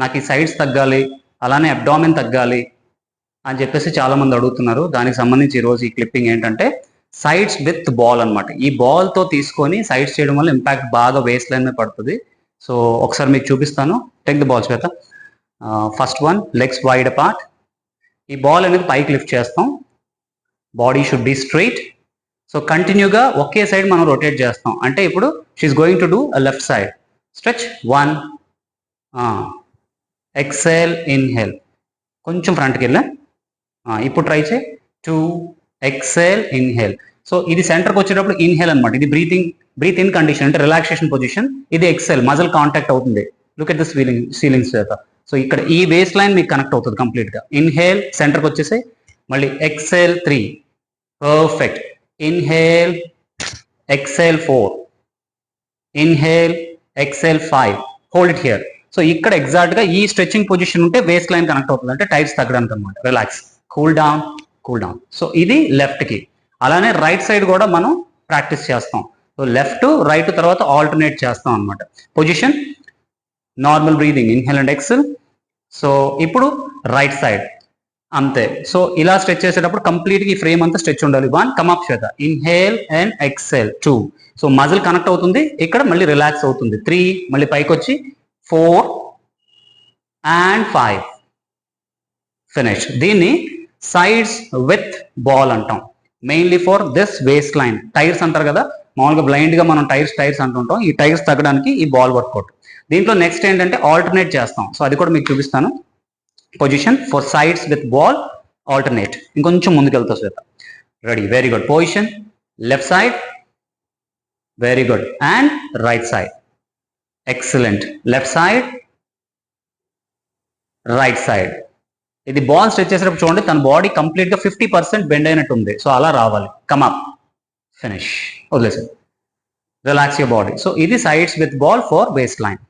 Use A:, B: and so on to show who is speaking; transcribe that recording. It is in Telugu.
A: నాకు ఈ సైడ్స్ తగ్గాలి అలానే అబ్డామిన్ తగ్గాలి అని చెప్పేసి చాలామంది అడుగుతున్నారు. దానికి సంబంధించి ఈరోజు ఈ క్లిప్పింగ్ ఏంటంటే సైడ్స్ విత్ బాల్ అన్నమాట. ఈ బాల్తో తీసుకొని సైడ్స్ చేయడం వల్ల ఇంపాక్ట్ బాగా వేస్ట్ లైన్ మీద పడుతుంది. సో ఒకసారి మీకు చూపిస్తాను. Take the ball Shweta. First one legs wide part ఈ బాల్ అనేది పైకి లిఫ్ట్ చేస్తాం. Body should be straight so కంటిన్యూగా ఒకే సైడ్ మనం రొటేట్ చేస్తాం. అంటే ఇప్పుడు she is going to do left side stretch one exhale inhale కొంచెం ఫ్రంట్కి వెళ్ళా. ఇప్పుడు ట్రై చేయి. టూ ఎక్సెల్ ఇన్హేల్ సో ఇది సెంటర్కి వచ్చేటప్పుడు ఇన్హేల్ అనమాట ఇది బ్రీతింగ్ బ్రీత్ ఇన్ కండిషన్ అంటే రిలాక్సేషన్ పొజిషన్ ఇది ఎక్సెల్ మజల్ కాంటాక్ట్ అవుతుంది. Look at the ceiling ceilings చేత సో ఇక్కడ ఈ బేస్ లైన్ మీకు కనెక్ట్ అవుతుంది కంప్లీట్గా ఇన్హేల్ సెంటర్కి వచ్చేసి మళ్ళీ exhale three perfect inhale exhale four inhale exhale five hold it here so ఇక్కడ ఎగ్జాక్ట్గా ఈ స్ట్రెచింగ్ పొజిషన్ ఉంటే వేస్ట్ లైన్ కనెక్ట్ అవుతుంది. అంటే టైర్స్ తగ్గడానికి అనమాట relax cool down cool down so ఇది లెఫ్ట్కి. అలానే రైట్ సైడ్ కూడా మనం ప్రాక్టీస్ చేస్తాం. సో లెఫ్ట్ రైట్ తర్వాత ఆల్టర్నేట్ చేస్తాం అనమాట position normal breathing inhale and exhale so ఇప్పుడు రైట్ సైడ్ అంతే. సో ఇలా స్ట్రెచ్ చేసేటప్పుడు కంప్లీట్గా ఈ ఫ్రేమ్ అంతా స్ట్రెచ్ ఉండాలి. One come up Shweta inhale and exhale two so muscle connect అవుతుంది. ఇక్కడ మళ్ళీ రిలాక్స్ అవుతుంది. త్రీ మళ్ళీ పైకి వచ్చి ఫోర్ అండ్ ఫైవ్. ఫినిష్. దీన్ని సైడ్స్ విత్ బాల్ అంటాం. Mainly for this waist line tyres అంటారు కదా మామూలుగా బ్లైండ్గా మనం టైర్స్ టైర్స్ అంటుంటాం. ఈ టైర్స్ తగ్గడానికి ఈ బాల్ వర్కౌట్ దీంట్లో నెక్స్ట్ ఏంటంటే ఆల్టర్నేట్ చేస్తాం. సో అది కూడా మీకు చూపిస్తాను. Position for sides with ball alternate ఇంకొంచెం ముందుకెళ్తా Shweta. Ready very good position left side very good and right side excellent left side right side ఇది బాల్ స్ట్రెచ్ చేసేటప్పుడు చూడండి తన బాడీ కంప్లీట్గా ఫిఫ్టీ పర్సెంట్ బెండ్ అయినట్టు ఉంది. సో అలా రావాలి. కమప్ ఫినిష్ వదిలేసారు రిలాక్స్ యూర్ బాడీ సో ఇది sides with ball for waist line